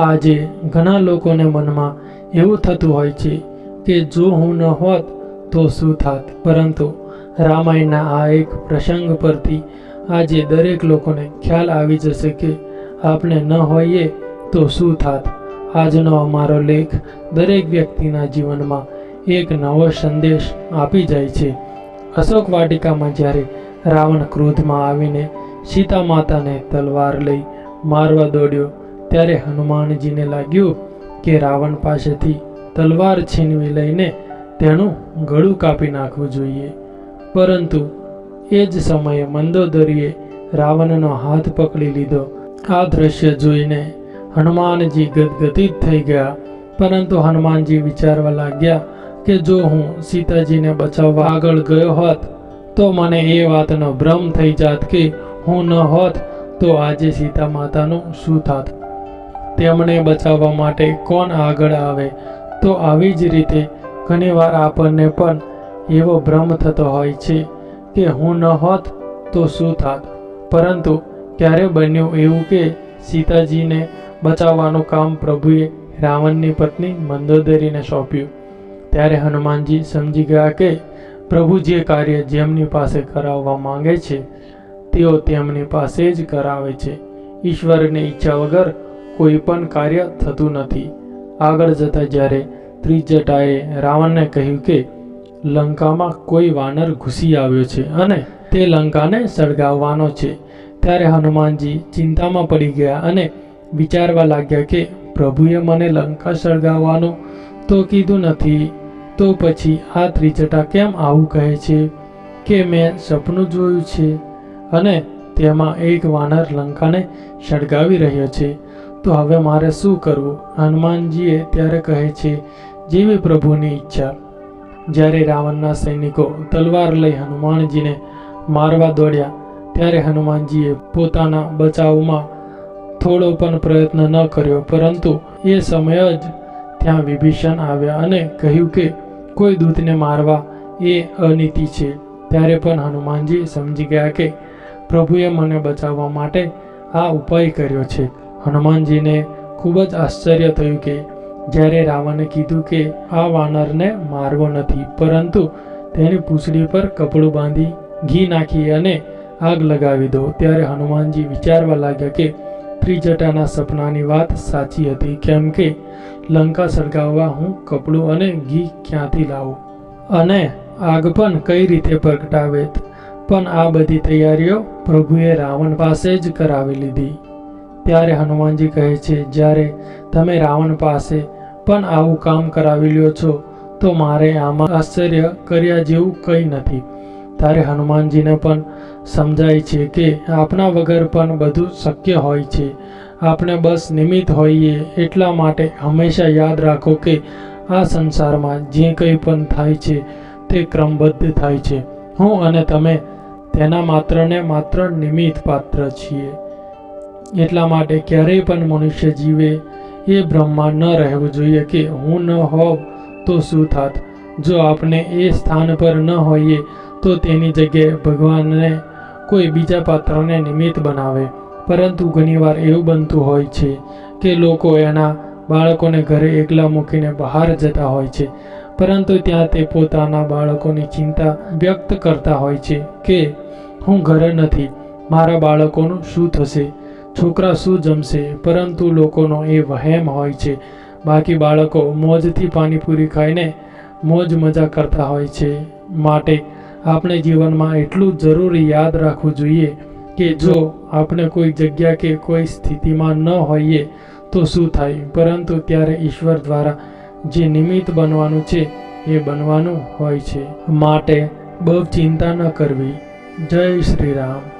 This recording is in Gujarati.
આજે ઘણા લોકોને મનમાં એવું થતું હોય છે કે જો હું ન હોત તો શું થાત? પરંતુ રામાયણના આ એક પ્રસંગ પરથી આજે દરેક લોકોને ખ્યાલ આવી જશે કે આપણે ન હોઈએ તો શું થાત? આજનો અમારો લેખ દરેક વ્યક્તિના જીવનમાં એક નવો સંદેશ આપી જાય છે. અશોક વાટિકામાં જ્યારે રાવણ ક્રોધમાં આવીને સીતા માતાને તલવાર લઈ મારવા દોડ્યો ત્યારે હનુમાનજીને લાગ્યું કે રાવણ પાસેથી તલવાર છીનવી લઈને તેનું ગળું કાપી નાખવું જોઈએ. પરંતુ એ જ સમયે મંદોદરીએ રાવણનો હાથ પકડી લીધો. આ દ્રશ્ય જોઈને હનુમાનજી ગદગદિત થઈ ગયા. પરંતુ હનુમાનજી વિચારવા લાગ્યા કે જો હું સીતાજીને બચાવવા આગળ ગયો હોત, તો મને એ વાતનો ભ્રમ થઈ જાત કે હું ન હોત, તો આજે સીતા માતાનું શું થાત? તેમણે બચાવવા માટે કોણ આગળ આવે? તો આવી જ રીતે ઘણીવાર આપણને પણ એવો ભ્રમ થતો હોય છે કે હું ન હોત તો શું થાત? પરંતુ ક્યારે બન્યું એવું કે સીતાજીને બચાવવાનું કામ પ્રભુએ રાવણની પત્ની મંદોદરીને સોંપ્યું? ત્યારે હનુમાનજી સમજી ગયા કે પ્રભુ જે કાર્ય જેમની પાસે કરાવવા માંગે છે, તેઓ તેમની પાસે જ કરાવે છે. ઈશ્વરની ઈચ્છા વગર કોઈ પણ કાર્ય થતું નથી. આગળ જતા જ્યારે ત્રિજટાએ રાવણને કહ્યું કે, લંકામાં કોઈ વાનર ઘૂસી આવ્યો છે અને તે લંકાને સળગાવવાનો છે. ત્યારે હનુમાનજી ચિંતામાં પડી ગયા અને વિચારવા લાગ્યા કે, પ્રભુએ મને લંકા સળગાવવાનું તો કીધું નથી, તો પછી આ ત્રિજટા કેમ આવું કહે છે કે મેં સપનું જોયું છે અને તેમાં એક વાનર લંકાને સળગાવી રહ્યો છે? તો હવે મારે શું કરવું? હનુમાનજીએ ત્યારે કહે છે, જેવી પ્રભુની ઈચ્છા. જ્યારે રાવણના સૈનિકો તલવાર લઈ હનુમાનજીને મારવા દોડ્યા, ત્યારે હનુમાનજીએ પોતાના બચાવમાં થોડો પણ પ્રયત્ન ન કર્યો, પરંતુ એ સમય જ ત્યાં વિભીષણ આવ્યા અને કહ્યું કે, કોઈ દૂતને મારવા એ અનીતિ છે. ત્યારે પણ હનુમાનજી સમજી ગયા કે પ્રભુએ મને બચાવવા માટે આ ઉપાય કર્યો છે. હનુમાનજીને ખૂબ જ આશ્ચર્ય થયું કે જ્યારે રાવણે કીધું કે આ વાનરને મારવો નથી, પરંતુ તેની પૂંછડી પર કપડું બાંધી ઘી નાખી અને આગ લગાવી દો, ત્યારે હનુમાનજી વિચારવા લાગ્યા કે ત્રિજટાના સપનાની વાત સાચી હતી, કેમ કે લંકા સળગાવવા હું કપડું અને ઘી ક્યાંથી લાવું? અને આગ પણ કઈ રીતે પ્રગટાવેત? પણ આ બધી તૈયારીઓ પ્રભુએ રાવણ પાસે જ કરાવી લીધી. ત્યારે હનુમાનજી કહે છે, જ્યારે તમે રાવણ પાસે પણ આવું કામ કરાવી લ્યો છો, તો મારે આમાં આશ્ચર્ય કર્યા જેવું કંઈ નથી. ત્યારે હનુમાનજીને પણ સમજાય છે કે આપણા વગર પણ બધું શક્ય હોય છે. આપણે બસ નિમિત્ત હોઈએ, એટલા માટે હંમેશા યાદ રાખો કે આ સંસારમાં જે કંઈ પણ થાય છે, તે ક્રમબદ્ધ થાય છે. હું અને તમે તેના માત્રને માત્ર નિમિત્ત પાત્ર છીએ. એટલા માટે ક્યારેય પણ મનુષ્ય જીવે એ ભ્રમમાં ન રહેવું જોઈએ કે હું ન હોવ તો શું થાત? જો આપણે એ સ્થાન પર ન હોઈએ, તો તેની જગ્યાએ ભગવાનને કોઈ બીજા પાત્રને નિમિત્ત બનાવે. પરંતુ ઘણીવાર એવું બનતું હોય છે કે લોકો એના બાળકોને ઘરે એકલા મૂકીને બહાર જતા હોય છે, પરંતુ ત્યાં તે પોતાના બાળકોની ચિંતા વ્યક્ત કરતા હોય છે કે હું ઘરે નથી, મારા બાળકોનું શું થશે? છોકરા શું જમશે? પરંતુ લોકોનો એ વહેમ હોય છે. બાકી બાળકો મોજથી પાણીપુરી ખાઈને મોજ મજા કરતા હોય છે. માટે આપણે જીવનમાં એટલું જરૂરી યાદ રાખવું જોઈએ કે જો આપણે કોઈ જગ્યા કે કોઈ સ્થિતિમાં ન હોઈએ તો શું થાય? પરંતુ ત્યારે ઈશ્વર દ્વારા જે નિમિત્ત બનવાનું છે એ બનવાનું હોય છે. માટે બહુ ચિંતા ન કરવી. જય શ્રી રામ.